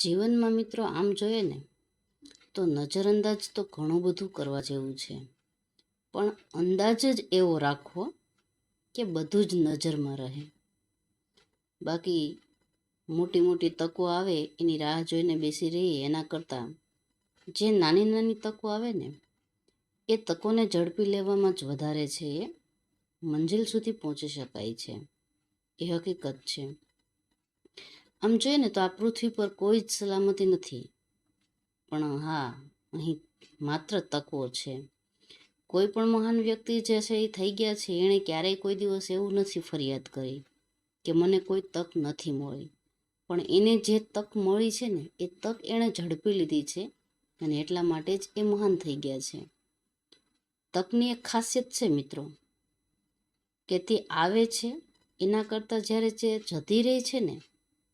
જીવનમાં મિત્રો આમ જોઈએ ને, તો નજરઅંદાજ તો ઘણું બધું કરવા જેવું છે. પણ અંદાજ જ એવો રાખવો કે બધું જ નજરમાં રહે. બાકી મોટી મોટી તકો આવે એની રાહ જોઈને બેસી રહીએ એના કરતાં, જે નાની નાની તકો આવે ને, એ તકોને ઝડપી લેવામાં જ વધારે છે એ મંજિલ સુધી પહોંચી શકાય છે. એ હકીકત છે. આમ જોઈએ ને તો આ પૃથ્વી પર કોઈ જ સલામતી નથી. પણ હા, અહીં માત્ર તકો છે. કોઈ પણ મહાન વ્યક્તિ જે છે એ થઈ ગયા છે. એણે ક્યારેય કોઈ દિવસ એવું નથી ફરિયાદ કરી કે મને કોઈ તક નથી મળી. પણ એને જે તક મળી છે ને, એ તક એણે ઝડપી લીધી છે અને એટલા માટે જ એ મહાન થઈ ગયા છે. તકની એક ખાસિયત છે મિત્રો, કે તે આવે છે. એના કરતાં જ્યારે જે જતી રહી છે ને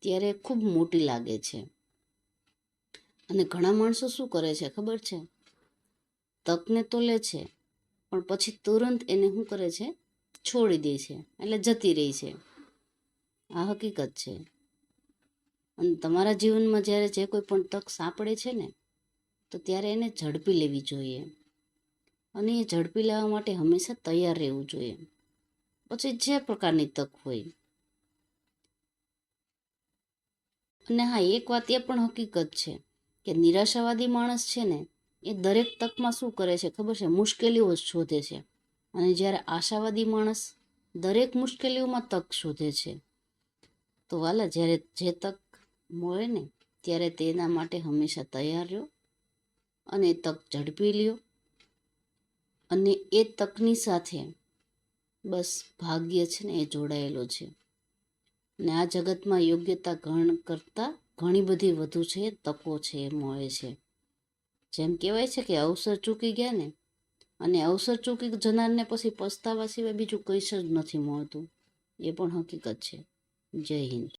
ત્યારે ખૂબ મોટી લાગે છે. અને ઘણા માણસો શું કરે છે ખબર છે? તકને તો લે છે, પણ પછી તુરંત એને શું કરે છે? છોડી દે છે, એટલે જતી રહી છે. આ હકીકત છે. અને તમારા જીવનમાં જ્યારે જે કોઈ પણ તક સાંપડે છે ને, તો ત્યારે એને ઝડપી લેવી જોઈએ. અને એ ઝડપી લેવા માટે હંમેશા તૈયાર રહેવું જોઈએ. પછી જે પ્રકારની તક હોય અને હા, એક વાત એ પણ હકીકત છે કે નિરાશાવાદી માણસ છે ને, એ દરેક તકમાં શું કરે છે ખબર છે? મુશ્કેલીઓ શોધે છે. અને જ્યારે આશાવાદી માણસ દરેક મુશ્કેલીઓમાં તક શોધે છે, તો વાલા જ્યારે જે તક મળે ને, ત્યારે તેના માટે હંમેશા તૈયાર રહ્યો અને તક ઝડપી લ્યો અને એ તકની સાથે બસ ભાગ્ય છે ને એ જોડાયેલો છે. ને આ જગતમાં યોગ્યતા ગણ કરતાં ઘણી બધી વધુ છે, તકો છે એ મળે છે. જેમ કહેવાય છે કે અવસર ચૂકી ગયા ને, અને અવસર ચૂકી જનારને પછી પસ્તાવા સિવાય બીજું કંઈ જ નથી મળતું. એ પણ હકીકત છે. જય હિન્દ.